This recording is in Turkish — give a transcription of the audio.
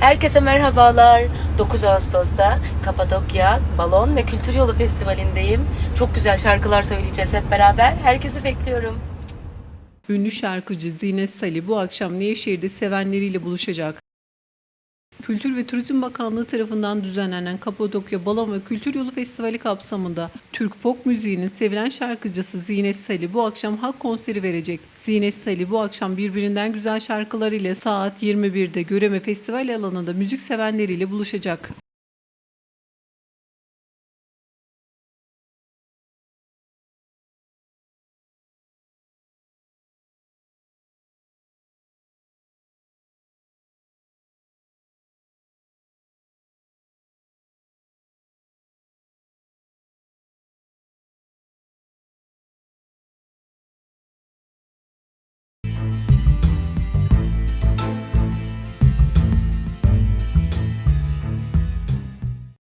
Herkese merhabalar. 9 Ağustos'ta Kapadokya Balon ve Kültür Yolu Festivali'ndeyim. Çok güzel şarkılar söyleyeceğiz hep beraber. Herkesi bekliyorum. Ünlü şarkıcı Zine Salih bu akşam Nevşehir'de sevenleriyle buluşacak. Kültür ve Turizm Bakanlığı tarafından düzenlenen Kapadokya Balon ve Kültür Yolu Festivali kapsamında Türk pop müziğinin sevilen şarkıcısı Zine Salih bu akşam halk konseri verecek. Zine Salih bu akşam birbirinden güzel şarkılarıyla saat 21'de Göreme Festival alanında müzik sevenleriyle buluşacak.